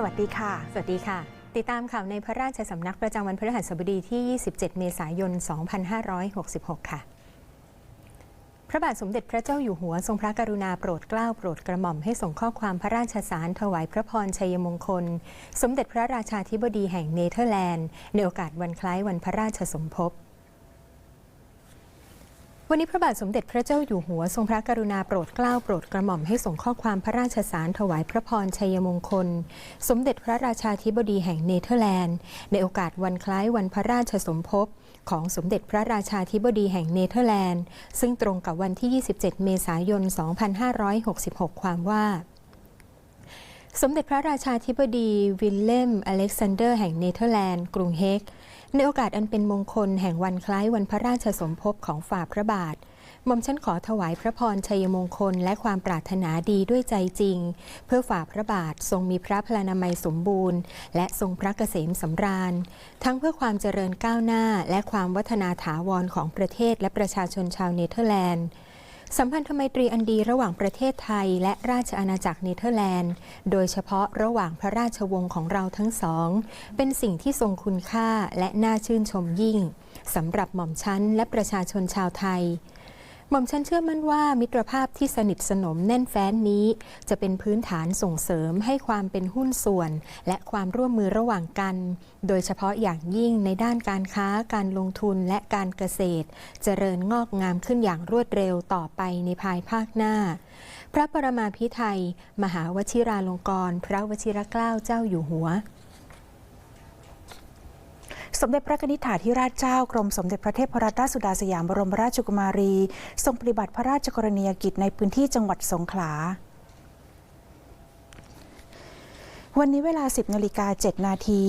สวัสดีค่ะ สวัสดีค่ะ ติดตามข่าวในพระราชสำนักประจำวันพฤหัสบดีที่ 27 เมษายน 2566 ค่ะพระบาทสมเด็จพระเจ้าอยู่หัวทรงพระกรุณาโปรดเกล้าโปรดกระหม่อมให้ส่งข้อความพระราชสารถวายพระพรชัยมงคล สมเด็จพระราชาธิบดีแห่งเนเธอร์แลนด์ ในโอกาสวันคล้ายวันพระราชสมภพ วันนี้พระบาทสมเด็จพระเจ้าอยู่หัวทรงพระกรุณาโปรดเกล้าโปรดกระหม่อมให้ส่งข้อความพระราชสารถวายพระพรชัยมงคล สมเด็จพระราชาธิบดีแห่งเนเธอร์แลนด์ ในโอกาสวันคล้ายวันพระราชสมภพของสมเด็จพระราชาธิบดีแห่งเนเธอร์แลนด์ ซึ่งตรงกับวันที่ 27 เมษายน 2566 ความว่าสมเด็จพระราชาธิบดีวิลเลมอเล็กซานเดอร์แห่งเนเธอร์แลนด์ กรุงเฮก ในโอกาสอันเป็นมงคลแห่งวันคล้ายวันพระราชสมภพของฝ่าพระบาทหม่อมฉันขอถวายพระพรชัยมงคลและความปรารถนาดีด้วยใจจริง เพื่อฝ่าพระบาททรงมีพระพลานามัยสมบูรณ์ และทรงพระเกษมสำราญ ทั้งเพื่อความเจริญก้าวหน้า และความวัฒนาถาวรของประเทศและประชาชนชาวเนเธอร์แลนด์ สัมพันธไมตรีอันดีระหว่างประเทศไทย และราชอาณาจักรเนเธอร์แลนด์ โดยเฉพาะระหว่างพระราชวงศ์ของเราทั้งสอง เป็นสิ่งที่ทรงคุณค่าและน่าชื่นชมยิ่งสำหรับหม่อมชั้นและประชาชนชาวไทย หม่อมฉันเชื่อมั่นว่ามิตรภาพที่สนิทสนมแน่นแฟ้นนี้ จะเป็นพื้นฐานส่งเสริมให้ความเป็นหุ้นส่วน และความร่วมมือระหว่างกัน โดยเฉพาะอย่างยิ่งในด้านการค้าการลงทุนและการเกษตร เจริญงอกงามขึ้นอย่างรวดเร็วต่อไปในภายภาคหน้า พระประมาพิไทย มหาวชิราลงกรณ์พระวชิรเกล้าเจ้าอยู่หัว สมเด็จพระนิธิถาธิราชเจ้ากรมสมเด็จพระเทพรัตนราชสุดาสยามบรมราชกุมารี ทรงปฏิบัติพระราชกรณียกิจในพื้นที่จังหวัดสงขลา วันนี้เวลา 10นาฬิกา7นาที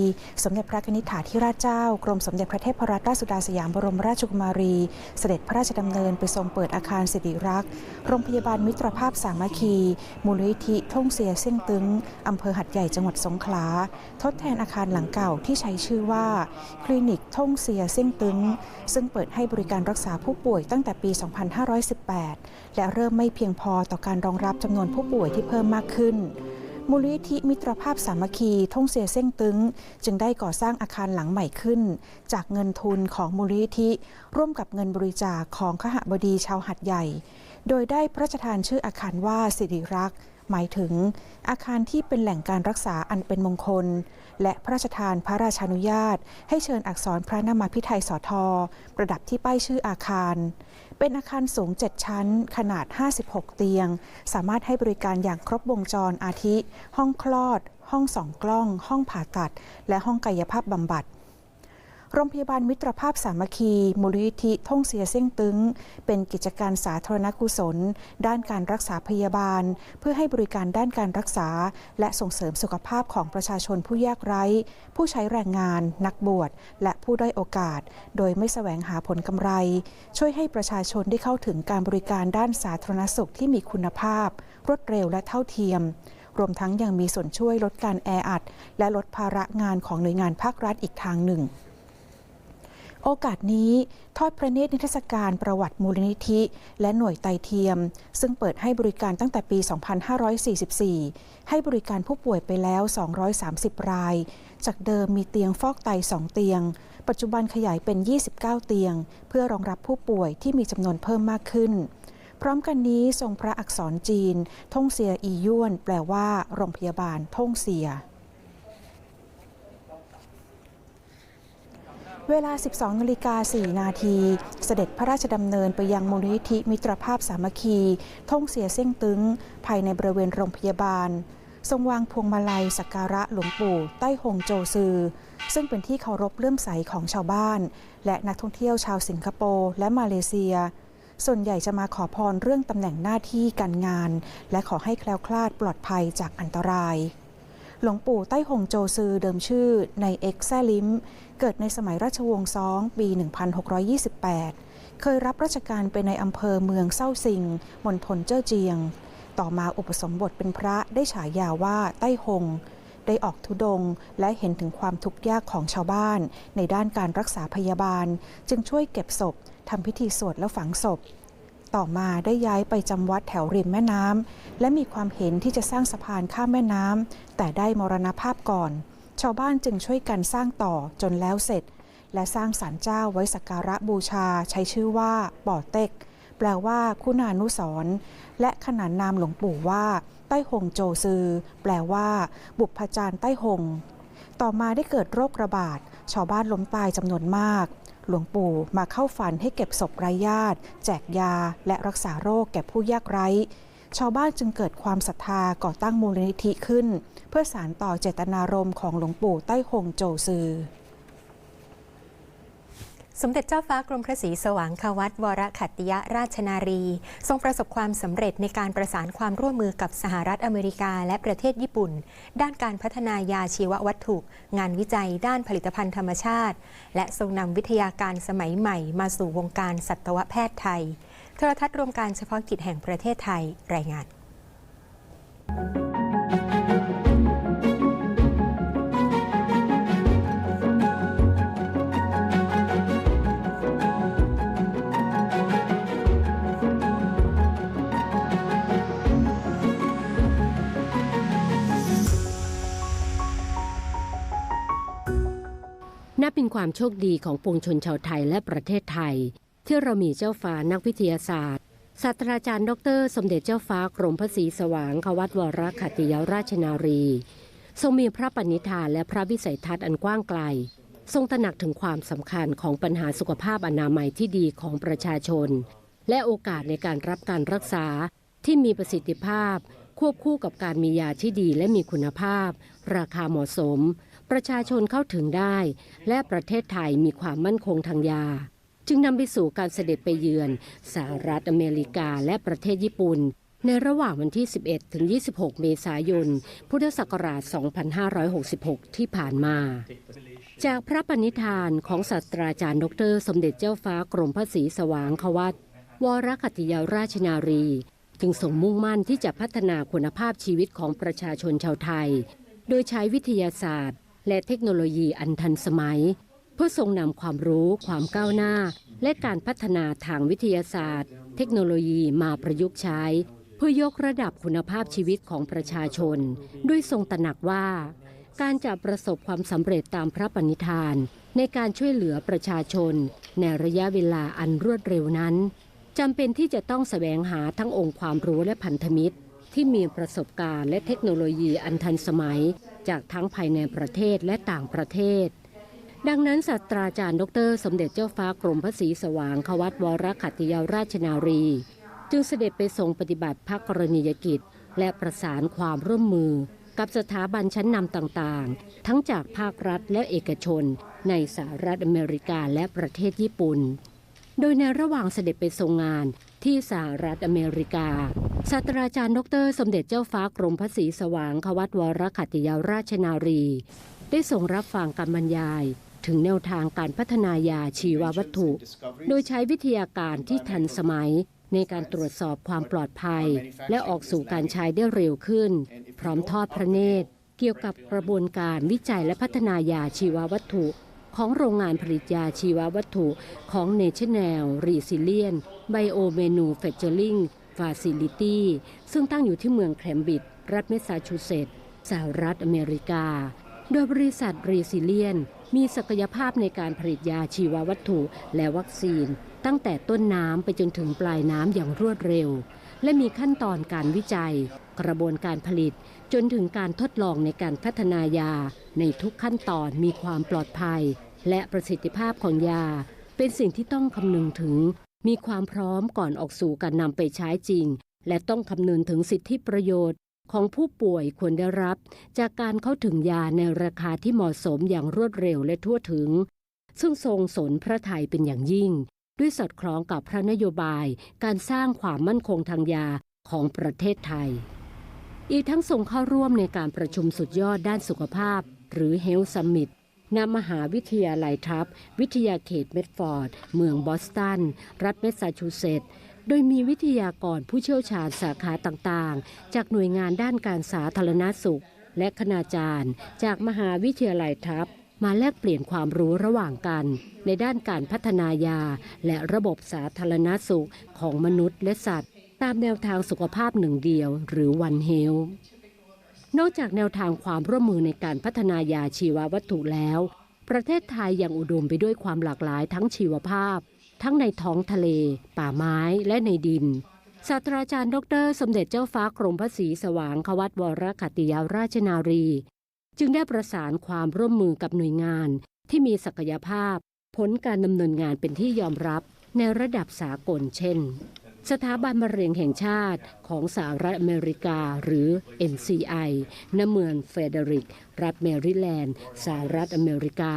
สมเด็จพระนิธิถาธิราชเจ้า กรมสมเด็จพระเทพรัตนราชสุดาสยามบรมราชกุมารี เสด็จพระราชดำเนินไปทรงเปิดอาคารสิริรักษ์โรงพยาบาลมิตรภาพสามัคคี มูลนิธิท่งเสียเส้นตึงอำเภอหัดใหญ่จังหวัดสงขลา ทดแทนอาคารหลังเก่าที่ใช้ชื่อว่า คลินิกท่งเสียเส้นตึงซึ่งเปิดให้บริการรักษาผู้ป่วยตั้งแต่ปี 2518 และเริ่มไม่เพียงพอต่อการรองรับจำนวนผู้ป่วยที่เพิ่มมากขึ้น มูลนิธิมิตรภาพสามัคคีท่งเสียเส้งตึง จึงได้ก่อสร้างอาคารหลังใหม่ขึ้น จากเงินทุนของมูลนิธิ ร่วมกับเงินบริจาคของขหบดีชาวหัดใหญ่ โดยได้พระราชทานชื่ออาคารว่าสิริรักษ์หมายถึงอาคารที่เป็นแหล่งการรักษาอันเป็นมงคล และพระราชทานพระราชานุญาต ให้เชิญอักษรพระนามาพิไทยสอทอประดับที่ป้ายชื่ออาคาร เป็นอาคารสูง 7 ชั้น ขนาด 56 เตียง สามารถให้บริการอย่างครบวงจรอาทิ ห้องคลอด ห้องสองกล้อง ห้องผ่าตัด และห้องกายภาพบำบัด โรงพยาบาลมิตรภาพสามัคคี มูลนิธิท่องเสียเส้งตึง เป็นกิจการสาธารณกุศล ด้านการรักษาพยาบาล เพื่อให้บริการด้านการรักษา และส่งเสริมสุขภาพของประชาชนผู้ยากไร้ ผู้ใช้แรงงาน นักบวช และผู้ด้อยโอกาส โดยไม่แสวงหาผลกำไร ช่วยให้ประชาชนได้เข้าถึงการบริการด้านสาธารณสุขที่มีคุณภาพ รวดเร็วและเท่าเทียมรวมทั้งยังมีส่วนช่วยลดการแออัด และลดภาระงานของหน่วยงานภาครัฐอีกทางหนึ่ง โอกาสนี้ทอดพระเนตรนิทรรศการประวัติมูลนิธิ และหน่วยไตเทียม ซึ่งเปิดให้บริการตั้งแต่ปี 2544 ให้บริการผู้ป่วยไปแล้ว 230 ราย จากเดิมมีเตียงฟอกไต 2 เตียง ปัจจุบันขยายเป็น 29 เตียง เพื่อรองรับผู้ป่วยที่มีจำนวนเพิ่มมากขึ้น พร้อมกันนี้ทรงพระอักษรจีนท่งเสียอียวน แปลว่า โรงพยาบาลท่งเสีย เวลา 12นาฬิกา4นาที เสด็จพระราชดำเนินไปยังมูลนิธิมิตรภาพสามัคคีท่งเสียเส้งตึง ภายในบริเวณโรงพยาบาล ทรงวางพวงมาลัยสักการะหลวงปู่ ใต้หงโจซือ ซึ่งเป็นที่เคารพเลื่อมใสของชาวบ้าน และนักท่องเที่ยวชาวสิงคโปร์และมาเลเซีย ส่วนใหญ่จะมาขอพรเรื่องตำแหน่งหน้าที่การงาน และขอให้แคล้วคลาดปลอดภัยจากอันตราย หลวงปู่ใต้หงโจซือเดิมชื่อในเอ็กแซลิม เกิดในสมัยราชวงศ์ซองปี 1628 เคยรับราชการเป็นในอำเภอเมืองเศร้าซิงมณฑลเจ้อเจียง ต่อมาอุปสมบทเป็นพระได้ฉายาว่าใต้หง ได้ออกทุดงและเห็นถึงความทุกข์ยากของชาวบ้าน ในด้านการรักษาพยาบาล จึงช่วยเก็บศพทำพิธีสวดและฝังศพ ต่อมาได้ย้ายไปจำวัดแถวริมแม่น้ำและมีความเห็นที่จะสร้างสะพานข้ามแม่น้ำแต่ได้มรณภาพก่อน ชาวบ้านจึงช่วยกันสร้างต่อจนแล้วเสร็จ และสร้างศาลเจ้าไว้สักการะบูชาใช้ชื่อว่าป่อเต็ก แปลว่าคุณานุสรณ์และขนานนามหลวงปู่ว่า ใต้หงโจซือ แปลว่า บุพจารย์ใต้หง ต่อมาได้เกิดโรคระบาดชาวบ้านล้มตายจำนวนมาก หลวงปู่มาเข้าฝันให้เก็บศพไร้ญาติ แจกยาและรักษาโรคแก่ผู้ยากไร้ ชาวบ้านจึงเกิดความศรัทธาก่อตั้งมูลนิธิขึ้น เพื่อสานต่อเจตนารมณ์ของหลวงปู่ใต้หงโจซือ สมเด็จเจ้าฟ้ากรมพระศรีสว่างควัตวรขัตติยราชนารี ทรงประสบความสำเร็จในการประสานความร่วมมือกับสหรัฐอเมริกาและประเทศญี่ปุ่น ด้านการพัฒนายาชีววัตถุ งานวิจัยด้านผลิตภัณฑ์ธรรมชาติ และทรงนำวิทยาการสมัยใหม่มาสู่วงการสัตวแพทย์ไทยโทรทัศน์รวมการเฉพาะกิจแห่งประเทศไทยรายงาน บเป็นความโชคดีของปวงชนชาวไทยและประเทศไทย ที่เรามีเจ้าฟ้านักวิทยาศาสตร์ศาสตราจารย์ดร สมเด็จเจ้าฟ้ากรมพระศรีสว่างควัตวรขัตติยราชนารี ทรงมีพระปณิธานและพระวิสัยทัศน์อันกว้างไกล ทรงตระหนักถึงความสำคัญของปัญหาสุขภาพอนามัยที่ดีของประชาชน และโอกาสในการรับการรักษาที่มีประสิทธิภาพ ควบคู่กับการมียาที่ดีและมีคุณภาพ ราคาเหมาะสม ประชาชนเข้าถึงได้ และประเทศไทยมีความมั่นคงทางยา จึงนำไปสู่การเสด็จไปเยือนสหรัฐอเมริกาและประเทศญี่ปุ่น ในระหว่างวันที่ 11 ถึง 26 เมษายน พุทธศักราช 2566 ที่ผ่านมาจากพระปณิธานของศาสตราจารย์ดร สมเด็จเจ้าฟ้ากรมพระศรีสว่างควัตวรคัตติยาราชนารี จึงส่งมุ่งมั่นที่จะพัฒนาคุณภาพชีวิตของประชาชนชาวไทย โดยใช้วิทยาศาสตร์ และเทคโนโลยีอันทันสมัย เพื่อทรงนำความรู้ความก้าวหน้า และการพัฒนาทางวิทยาศาสตร์ เทคโนโลยีมาประยุกต์ใช้ เพื่อยกระดับคุณภาพชีวิตของประชาชน ด้วยทรงตระหนักว่า การจะประสบความสำเร็จตามพระปณิธาน ในการช่วยเหลือประชาชน ในระยะเวลาอันรวดเร็วนั้นจำเป็นที่จะต้องแสวงหาทั้งองค์ความรู้และพันธมิตร ที่มีประสบการณ์และเทคโนโลยีอันทันสมัย จากทั้งภายในประเทศและต่างประเทศ ดังนั้นศาสตราจารย์ ดร สมเด็จเจ้าฟ้ากรมพระศรีสว่างควัตวรขัตติยาราชนารี จึงเสด็จไปทรงปฏิบัติพระกรณียกิจ และประสานความร่วมมือ กับสถาบันชั้นนำต่างๆ ทั้งจากภาครัฐและเอกชน ในสหรัฐอเมริกาและประเทศญี่ปุ่น โดยในระหว่างเสด็จไปทรงงาน ที่สหรัฐอเมริกาศาสตราจารย์ดร สมเด็จเจ้าฟ้ากรมพระศรีสว่างควัตวรขัตติยาราชนารี ได้ทรงรับฟังการบรรยาย ถึงแนวทางการพัฒนายาชีววัตถุ โดยใช้วิทยาการที่ทันสมัยในการตรวจสอบความปลอดภัย และออกสู่การใช้ได้เร็วขึ้น พร้อมทอดพระเนตร เกี่ยวกับกระบวนการวิจัยและพัฒนายาชีววัตถุ ของโรงงานผลิตยาชีววัตถุของ National Resilient Biomanufacturing Facility ซึ่งตั้งอยู่ที่เมืองแคมบริดจ์รัฐเมสซาชูเซตส์สหรัฐอเมริกา โดยบริษัท Resilient มีศักยภาพในการผลิตยาชีววัตถุและวัคซีน ตั้งแต่ต้นน้ำไปจนถึงปลายน้ำอย่างรวดเร็ว และมีขั้นตอนการวิจัย กระบวนการผลิต จนถึงการทดลองในการพัฒนายา ในทุกขั้นตอนมีความปลอดภัย และประสิทธิภาพของยา เป็นสิ่งที่ต้องคำนึงถึง มีความพร้อมก่อนออกสู่การนำไปใช้จริง และต้องคำนึงถึงสิทธิประโยชน์ ของผู้ป่วยควรได้รับ จากการเข้าถึงยาในราคาที่เหมาะสมอย่างรวดเร็วและทั่วถึง ซึ่งทรงสนพระไทยเป็นอย่างยิ่งด้วยสอดคล้องกับพระนโยบายการสร้างความมั่นคงทางยาของประเทศไทย อีกทั้งส่งเข้าร่วมในการประชุมสุดยอดด้านสุขภาพ หรือ Health Summit ณมหาวิทยาลัยทัพ วิทยาเขตเมดฟอร์ด เมืองบอสตัน รัฐเมสซาชูเซตส์โดยมีวิทยากรผู้เชี่ยวชาญสาขาต่างๆ จากหน่วยงานด้านการสาธารณสุข และคณาจารย์ จากมหาวิทยาลัยทัพ มาแลกเปลี่ยนความรู้ระหว่างกัน ในด้านการพัฒนายา และระบบสาธารณสุขของมนุษย์และสัตว์ ตามแนวทางสุขภาพหนึ่งเดียวหรือ One Health นอกจากแนวทางความร่วมมือในการพัฒนายาชีววัตถุแล้ว ประเทศไทยยังอุดมไปด้วยความหลากหลายทั้งชีวภาพ ทั้งในท้องทะเล ป่าไม้และในดินศาสตราจารย์ดร สมเด็จเจ้าฟ้ากรมพระศรีสว่างควัตวรขัตติยาราชนารี จึงได้ประสานความร่วมมือกับหน่วยงานที่มีศักยภาพ ผลการดำเนินงานเป็นที่ยอมรับในระดับสากลเช่น สถาบันมะเร็งแห่งชาติของสหรัฐอเมริกาหรือ NCI ณเมืองเฟเดริก รัฐแมริแลนด์สหรัฐอเมริกา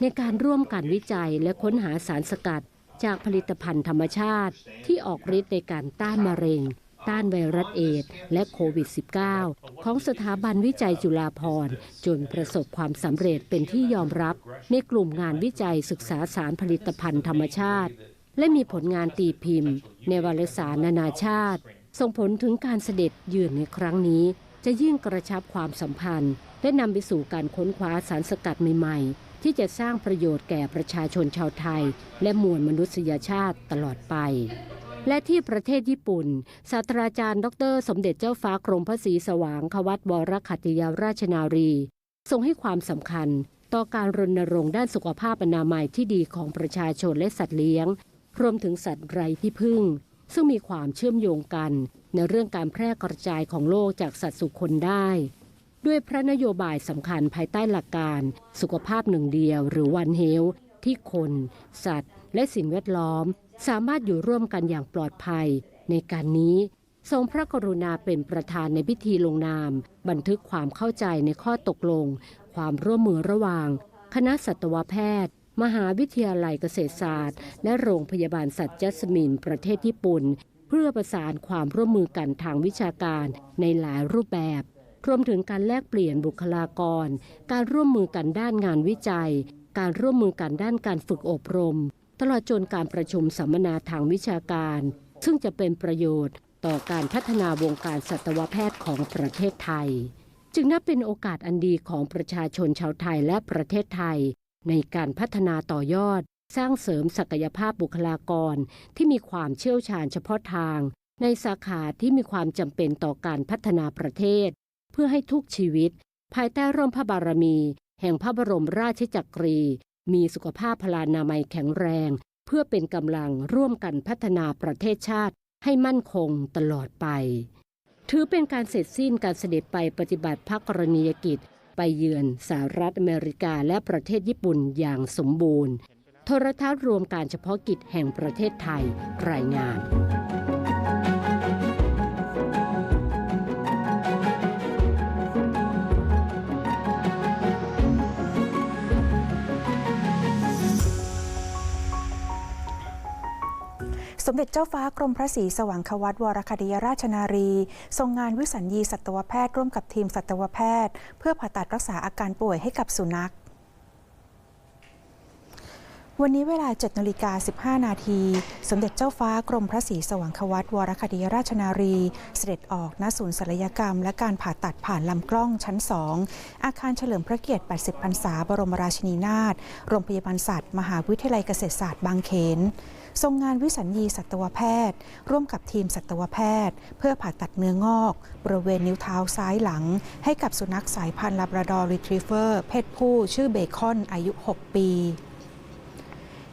ในการร่วมกันวิจัยและค้นหาสารสกัดจากผลิตภัณฑ์ธรรมชาติ ที่ออกฤทธิ์ในการต้านมะเร็ง ต้านไวรัสเอดและโควิด -19 ของสถาบันวิจัยจุฬาภรณ์จนประสบความสำเร็จเป็นที่ยอมรับ ในกลุ่มงานวิจัยศึกษาสารผลิตภัณฑ์ธรรมชาติ และมีผลงานตีพิมพ์ ในวารสารนานาชาติ ส่งผลถึงการเสด็จเยือนในครั้งนี้ จะยิ่งกระชับความสัมพันธ์ และนำไปสู่การค้นคว้าสารสกัดใหม่ ๆ ที่จะสร้างประโยชน์แก่ประชาชนชาวไทย และมวลมนุษยชาติตลอดไปและที่ประเทศญี่ปุ่น ศาสตราจารย์ ดร สมเด็จเจ้าฟ้ากรมพระศรีสว่างควัตวรขัตติยาราชนารีทรงให้ความสำคัญ ต่อการรณรงค์ด้านสุขภาพอนามัยที่ดีของประชาชนและสัตว์เลี้ยง รวมถึงสัตว์ไร้ที่พึ่ง ซึ่งมีความเชื่อมโยงกันในเรื่องการแพร่กระจายของโรคจากสัตว์สู่คนได้ ด้วยพระนโยบายสำคัญภายใต้หลักการ สุขภาพหนึ่งเดียว หรือวันเฮลที่คน สัตว์ และสิ่งแวดล้อม สามารถอยู่ร่วมกันอย่างปลอดภัย ในการนี้ทรงพระกรุณาเป็นประธานในพิธีลงนาม บันทึกความเข้าใจในข้อตกลง ความร่วมมือระหว่าง คณะสัตวแพทย์ มหาวิทยาลัยเกษตรศาสตร์ และโรงพยาบาลสัตว์จัสมิน ประเทศญี่ปุ่น เพื่อประสานความร่วมมือกันทางวิชาการในหลายรูปแบบรวมถึงการแลกเปลี่ยนบุคลากร การร่วมมือกันด้านงานวิจัย การร่วมมือกันด้านการฝึกอบรม ตลอดจนการประชุมสัมมนาทางวิชาการ ซึ่งจะเป็นประโยชน์ต่อการพัฒนาวงการสัตวแพทย์ของประเทศไทย จึงนับเป็นโอกาสอันดีของประชาชนชาวไทยและประเทศไทย ในการพัฒนาต่อยอด สร้างเสริมศักยภาพบุคลากร ที่มีความเชี่ยวชาญเฉพาะทาง ในสาขาที่มีความจำเป็นต่อการพัฒนาประเทศ เพื่อให้ทุกชีวิต ภายใต้ร่มพระบารมี แห่งพระบรมราชจักรี มีสุขภาพพลานามัยแข็งแรง เพื่อเป็นกำลังร่วมกันพัฒนาประเทศชาติให้มั่นคงตลอดไป ถือเป็นการเสร็จสิ้นการเสด็จไปปฏิบัติพระกรณียกิจ ไปเยือนสหรัฐอเมริกาและประเทศญี่ปุ่นอย่างสมบูรณ์ โทรทัศน์รวมการเฉพาะกิจแห่งประเทศไทยรายงาน สมเด็จเจ้าฟ้ากรมพระศรีสว่างควัตวรคดีราชนารี ทรงงานวิสัญญีสัตวแพทย์ร่วมกับทีมสัตวแพทย์ เพื่อผ่าตัดรักษาอาการป่วยให้กับสุนัขวันนี้เวลา7นาฬิกา15 นาที สมเด็จเจ้าฟ้ากรมพระศรีสว่างควัตวรคดีราชนารี เสด็จออกณศูนย์ศัลยกรรม และการผ่าตัดผ่านลำกล้องชั้น 2 อาคารเฉลิมพระเกียรติ 80 พรรษา บรมราชินีนาถ โรงพยาบาลสัตว์ มหาวิทยาลัยเกษตรศาสตร์บางเขน ทรงงานวิสัญญีสัตวแพทย์ ร่วมกับทีมสัตวแพทย์ เพื่อผ่าตัดเนื้องอก บริเวณนิ้วเท้าซ้ายหลัง ให้กับสุนัขสายพันธุ์ลาบราดอร์รีทรีเวอร์เพศผู้ชื่อเบคอนอายุ 6 ปี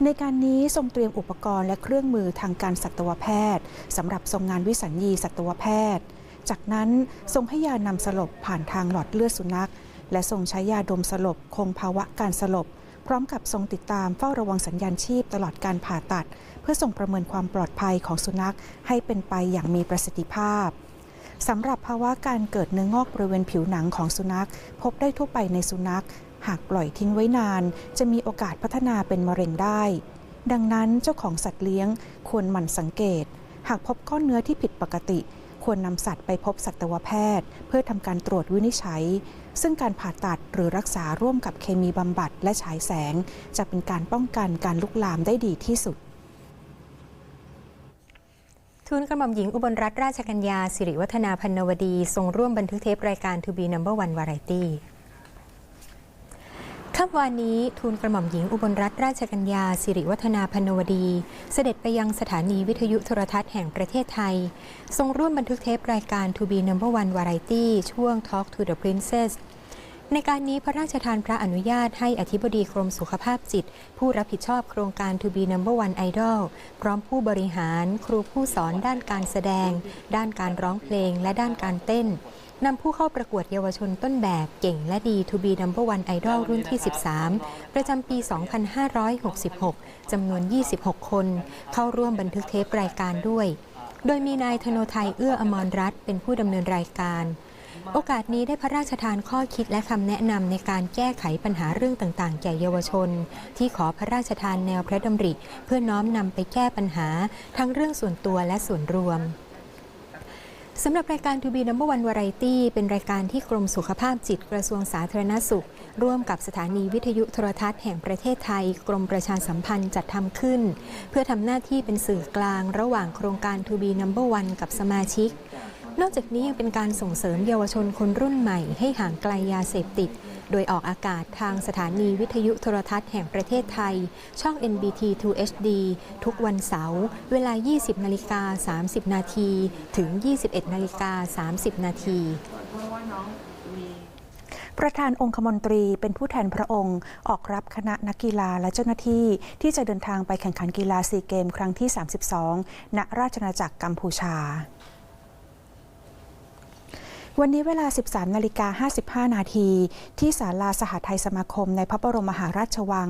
ในการนี้ทรงเตรียมอุปกรณ์และเครื่องมือทางการสัตวแพทย์สำหรับทรงงานวิสัญญีสัตวแพทย์ จากนั้นทรงให้ยานำสลบผ่านทางหลอดเลือดสุนัข และทรงใช้ยาดมสลบคงภาวะการสลบ พร้อมกับทรงติดตามเฝ้าระวังสัญญาณชีพตลอดการผ่าตัด เพื่อส่งประเมินความปลอดภัยของสุนัขให้เป็นไปอย่างมีประสิทธิภาพสำหรับภาวะการเกิดเนื้องอกบริเวณผิวหนังของสุนัข พบได้ทั่วไปในสุนัข หากปล่อยทิ้งไว้นาน จะมีโอกาสพัฒนาเป็นมะเร็งได้ ดังนั้นเจ้าของสัตว์เลี้ยงควรหมั่นสังเกต หากพบก้อนเนื้อที่ผิดปกติ ควรนำสัตว์ไปพบสัตวแพทย์ เพื่อทำการตรวจวินิจฉัย ซึ่งการผ่าตัดหรือรักษาร่วมกับเคมีบำบัดและฉายแสง จะเป็นการป้องกันการลุกลามได้ดีที่สุดทูลกระหม่อมหญิงอุบลรัตนราชกัญญาสิริวัฒนาพันนวดี ทรงร่วมบันทึกเทปรายการ To be number one variety ค่ำวานนี้ทูลกระหม่อมหญิงอุบลรัตนราชกัญญาสิริวัฒนาพนวดี เสด็จไปยังสถานีวิทยุโทรทัศน์แห่งประเทศไทย ทรงร่วมบันทึกเทปรายการ To be number one variety ช่วง Talk to the Princess ในการนี้พระราชทานพระอนุญาตให้อธิบดีกรมสุขภาพจิต ผู้รับผิดชอบโครงการ To be number one idol พร้อมผู้บริหารครูผู้สอนด้านการแสดง ด้านการร้องเพลงและด้านการเต้นนำผู้เข้าประกวดเยาวชนต้นแบบเก่งและดี To be number one idol รุ่นที่ 13 ประจำปี 2566 จำนวน 26 คน เข้าร่วมบันทึกเทปรายการด้วย โดยมีนายธโนไทยเอื้ออมรรัตน์เป็นผู้ดำเนินรายการ โอกาสนี้ได้พระราชทานข้อคิดและคำแนะนำในการแก้ไขปัญหาเรื่องต่างๆ แก่เยาวชน ที่ขอพระราชทานแนวพระดำริ เพื่อน้อมนำไปแก้ปัญหา ทั้งเรื่องส่วนตัวและส่วนรวมสำหรับรายการ To be number one variety เป็นรายการที่กรมสุขภาพจิตกระทรวงสาธารณสุข ร่วมกับสถานีวิทยุโทรทัศน์แห่งประเทศไทย กรมประชาสัมพันธ์จัดทำขึ้น เพื่อทำหน้าที่เป็นสื่อกลางระหว่างโครงการ To be number one กับสมาชิก นอกจากนี้ยังเป็นการส่งเสริมเยาวชนคนรุ่นใหม่ให้ห่างไกลยาเสพติด โดยออกอากาศทางสถานีวิทยุโทรทัศน์แห่งประเทศไทย ช่อง NBT 2 HD ทุกวันเสาร์เวลา 20 นาฬิกา 30 นาที ถึง 21 นาฬิกา 30 นาทีประธานองคมนตรีเป็นผู้แทนพระองค์ ออกรับคณะนักกีฬาและเจ้าหน้าที่ ที่จะเดินทางไปแข่งขันกีฬาซีเกม ครั้งที่ 32 ณราชอาณาจักรกัมพูชา วันนี้เวลา 13นาฬิกา55 นาทีที่ศาลาสหทัยสมาคมในพระบรมมหาราชวัง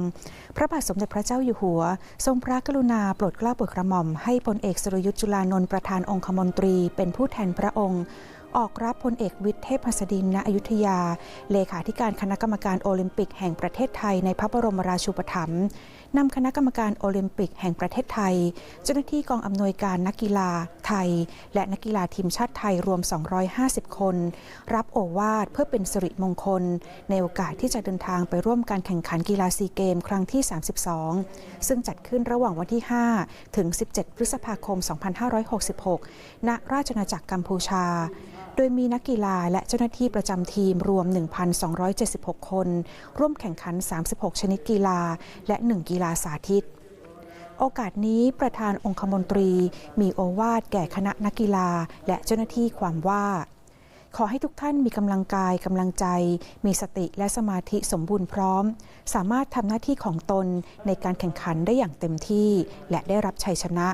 พระบาทสมเด็จพระเจ้าอยู่หัว ทรงพระกรุณาโปรดเกล้าโปรดกระหม่อมให้พลเอกสุรยุทธ์จุลานนท์ประธานองคมนตรีเป็นผู้แทนพระองค์ ออกรับพลเอกวิทย์เทพหัสดินณอยุธยา เลขาธิการคณะกรรมการโอลิมปิกแห่งประเทศไทยในพระบรมราชูปถัมภ์ นำคณะกรรมการโอลิมปิกแห่งประเทศไทย เจ้าหน้าที่กองอำนวยการนักกีฬาไทย และนักกีฬาทีมชาติไทยรวม 250 คน รับโอวาทเพื่อเป็นสิริมงคล ในโอกาสที่จะเดินทางไปร่วมการแข่งขันกีฬาซีเกม ครั้งที่ 32 ซึ่งจัดขึ้นระหว่างวันที่ 5 ถึง 17 พฤษภาคม 2566 ณ ราชอาณาจักรกัมพูชา โดยมีนักกีฬาและเจ้าหน้าที่ประจำทีมรวม 1,276 คน ร่วมแข่งขัน 36 ชนิดกีฬา และ 1 กีฬาสาธิต โอกาสนี้ประธานองคมนตรี มีโอวาทแก่คณะนักกีฬาและเจ้าหน้าที่ความว่า ขอให้ทุกท่านมีกำลังกายกำลังใจ มีสติและสมาธิสมบูรณ์พร้อม สามารถทำหน้าที่ของตนในการแข่งขันได้อย่างเต็มที่ และได้รับชัยชนะ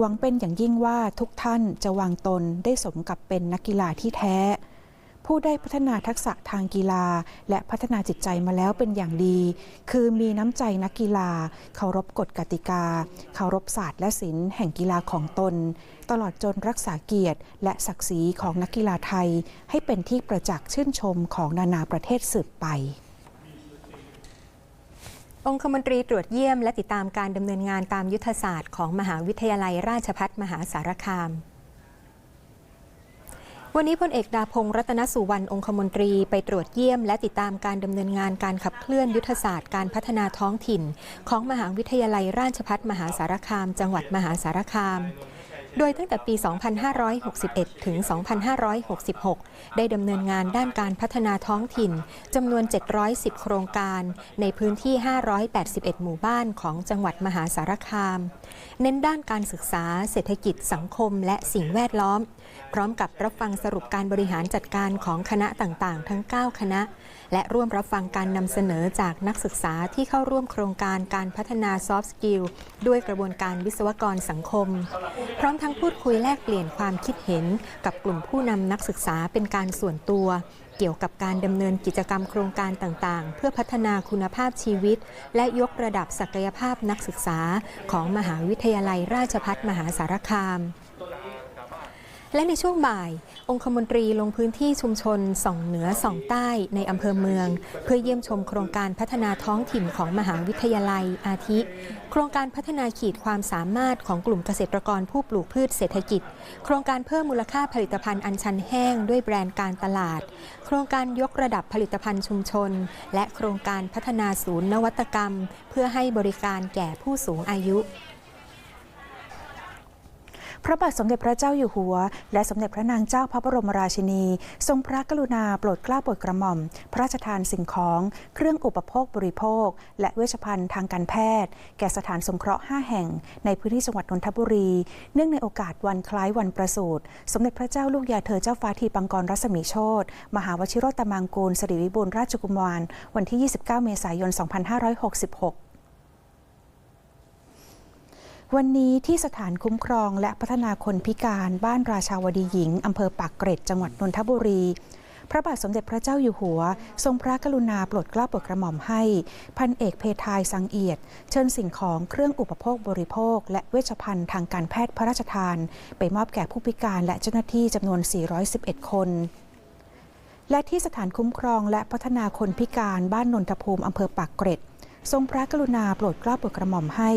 หวังเป็นอย่างยิ่งว่าทุกท่านจะวางตนได้สมกับเป็นนักกีฬาที่แท้ ผู้ได้พัฒนาทักษะทางกีฬา และพัฒนาจิตใจมาแล้วเป็นอย่างดี คือมีน้ำใจนักกีฬา เคารพกฎกติกา เคารพศาสตร์และศิลป์แห่งกีฬาของตน ตลอดจนรักษาเกียรติ และศักดิ์ศรีของนักกีฬาไทย ให้เป็นที่ประจักษ์ชื่นชมของนานาประเทศสืบไป องคมนตรีตรวจเยี่ยมและติดตามการดำเนินงานตามยุทธศาสตร์ของมหาวิทยาลัยราชพัฒมหาสารคาม วันนี้พลเอกดาพงศ์รัตนสุวรรณองคมนตรีไปตรวจเยี่ยม และติดตามการดำเนินงานการขับเคลื่อนยุทธศาสตร์การพัฒนาท้องถิ่น ของมหาวิทยาลัยราชพัฒมหาสารคาม จังหวัดมหาสารคาม โดยตั้งแต่ปี 2561 ถึง 2566 ได้ดำเนินงานด้านการพัฒนาท้องถิ่นจำนวน 710 โครงการในพื้นที่ 581 หมู่บ้านของจังหวัดมหาสารคาม เน้นด้านการศึกษา เศรษฐกิจ สังคม และสิ่งแวดล้อม พร้อมกับรับฟังสรุปการบริหารจัดการของคณะต่างๆ ทั้ง 9 คณะ และร่วมรับฟังการนำเสนอจากนักศึกษาที่เข้าร่วมโครงการการพัฒนาซอฟต์สกิลด้วยกระบวนการวิศวกรสังคม พร้อมทั้งพูดคุยแลกเปลี่ยนความคิดเห็น กับกลุ่มผู้นำนักศึกษาเป็นการส่วนตัว เกี่ยวกับการดำเนินกิจกรรมโครงการต่างๆ เพื่อพัฒนาคุณภาพชีวิต และยกระดับศักยภาพนักศึกษาของมหาวิทยาลัยราชพัฒมหาสารคาม และในช่วงบ่าย องคมนตรีลงพื้นที่ชุมชนส่องเหนือส่องใต้ในอำเภอเมือง เพื่อเยี่ยมชมโครงการพัฒนาท้องถิ่นของมหาวิทยาลัยอาทิ โครงการพัฒนาขีดความสามารถของกลุ่มเกษตรกรผู้ปลูกพืชเศรษฐกิจ โครงการเพิ่มมูลค่าผลิตภัณฑ์อัญชันแห้งด้วยแบรนด์การตลาด โครงการยกระดับผลิตภัณฑ์ชุมชน และโครงการพัฒนาศูนย์นวัตกรรม เพื่อให้บริการแก่ผู้สูงอายุ พระบาทสมเด็จพระเจ้าอยู่หัว และสมเด็จพระนางเจ้าพระบรมราชินี ทรงพระกรุณาโปรดเกล้าโปรดกระหม่อม พระราชทานสิ่งของ เครื่องอุปโภคบริโภค และเวชภัณฑ์ทางการแพทย์ แก่สถานสงเคราะห์ 5 แห่ง ในพื้นที่จังหวัดนนทบุรี เนื่องในโอกาสวันคล้ายวันประสูติสมเด็จพระเจ้าลูกยาเธอเจ้าฟ้าทีปังกรรัศมีโชตมหาวชิโรตมังกูลสิริวิบูลราชกุมารวันที่ 29 เมษายน 2566 วันนี้ที่สถานคุ้มครองและพัฒนาคนพิการบ้านราชาวดีหญิงอำเภอปากเกร็ดจังหวัดนนทบุรี พระบาทสมเด็จพระเจ้าอยู่หัว ทรงพระกรุณาโปรดเกล้าโปรดกระหม่อมให้ พันเอกเพทายสังเอียด เชิญสิ่งของเครื่องอุปโภคบริโภค และเวชภัณฑ์ทางการแพทย์พระราชทาน ไปมอบแก่ผู้พิการและเจ้าหน้าที่จำนวน 411 คนและที่สถานคุ้มครองและพัฒนาคนพิการบ้านนนทภูมิอำเภอปากเกร็ด ทรงพระกรุณาโปรดเกล้าโปรดกระหม่อมให้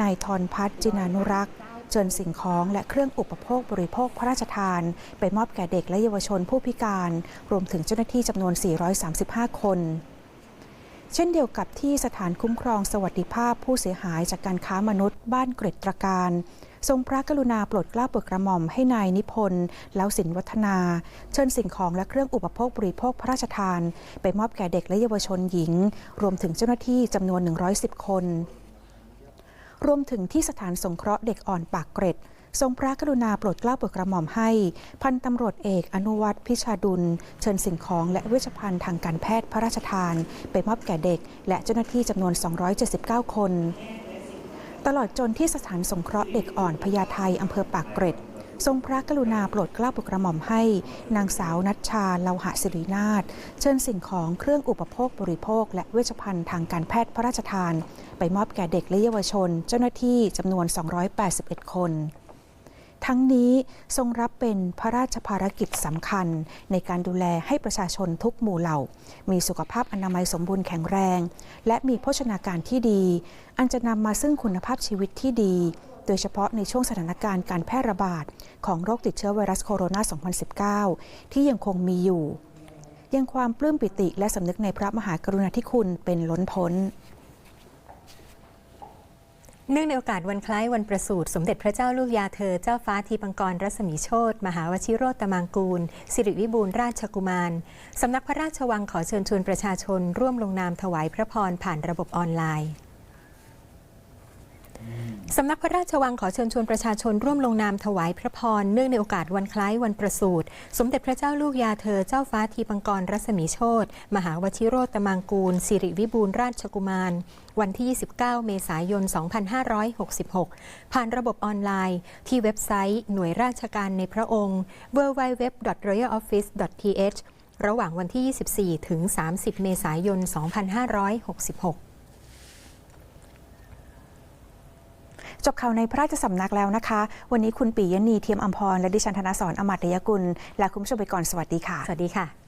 นายทรพัฒน์จินานุรักษ์เชิญสิ่งของและเครื่องอุปโภคบริโภคพระราชทาน ไปมอบแก่เด็กและเยาวชนผู้พิการ รวมถึงเจ้าหน้าที่จำนวน 435 คน เช่นเดียวกับที่สถานคุ้มครองสวัสดิภาพผู้เสียหายจากการค้ามนุษย์บ้านเกร็ดตรการ ทรงพระกรุณาโปรดเกล้าโปรดกระหม่อมให้นายนิพนธ์แล้วสินวัฒนา เชิญสิ่งของและเครื่องอุปโภคบริโภคพระราชทาน ไปมอบแก่เด็กและเยาวชนหญิง รวมถึงเจ้าหน้าที่จำนวน 110 คน รวมถึงที่สถานสงเคราะห์เด็กอ่อนปากเกร็ดทรงพระกรุณาโปรดเกล้าโปรดกระหม่อมให้ พันตำรวจเอกอนุวัตรพิชาดุล เชิญสิ่งของและเวชภัณฑ์ทางการแพทย์พระราชทาน ไปมอบแก่เด็ก และเจ้าหน้าที่จำนวน 279 คน ตลอดจนที่สถานสงเคราะห์เด็กอ่อนพญาไทอำเภอปากเกร็ด ทรงพระกรุณาโปรดเกล้าโปรดกระหม่อมให้ นางสาวนัชชาเลาหะสิรินาถเชิญสิ่งของเครื่องอุปโภคบริโภค และเวชภัณฑ์ทางการแพทย์พระราชทาน ไปมอบแก่เด็กและเยาวชน เจ้าหน้าที่จำนวน 281 คน ทั้งนี้ทรงรับเป็นพระราชภารกิจสำคัญ ในการดูแลให้ประชาชนทุกหมู่เหล่า มีสุขภาพอนามัยสมบูรณ์แข็งแรง และมีโภชนาการที่ดี อันจะนำมาซึ่งคุณภาพชีวิตที่ดี โดยเฉพาะในช่วงสถานการณ์การแพร่ระบาด ของโรคติดเชื้อไวรัสโคโรนา 2019 ที่ยังคงมีอยู่ ยังความปลื้มปิติและสำนึกในพระมหากรุณาธิคุณเป็นล้นพ้น เนื่องในโอกาสวันคล้ายวันประสูติสมเด็จพระเจ้าลูกยาเธอ เจ้าฟ้าทีปังกรรัศมีโชตมหาวชิโรตมังกูล สิริวิบูลราชกุมาร สำนักพระราชวังขอเชิญชวนประชาชน ร่วมลงนามถวายพระพรผ่านระบบออนไลน์ สำนักพระราชวังขอเชิญชวนประชาชนร่วมลงนามถวายพระพร เนื่องในโอกาสวันคล้ายวันประสูติ สมเด็จพระเจ้าลูกยาเธอเจ้าฟ้าทีปังกรรัศมีโชตมหาวชิโรตมังกูล สิริวิบูลราชกุมาร วันที่ 29 เมษายน 2566 ผ่านระบบออนไลน์ ที่เว็บไซต์หน่วยราชการในพระองค์ www.royaloffice.th ระหว่างวันที่ 24 ถึง 30 เมษายน 2566 จบข่าวในพระราชสำนักแล้วนะคะ วันนี้คุณปียณีเทียมอัมพรและดิฉันธนสรอมตยกุลและคุณผู้ชมไปก่อนสวัสดีค่ะ สวัสดีค่ะ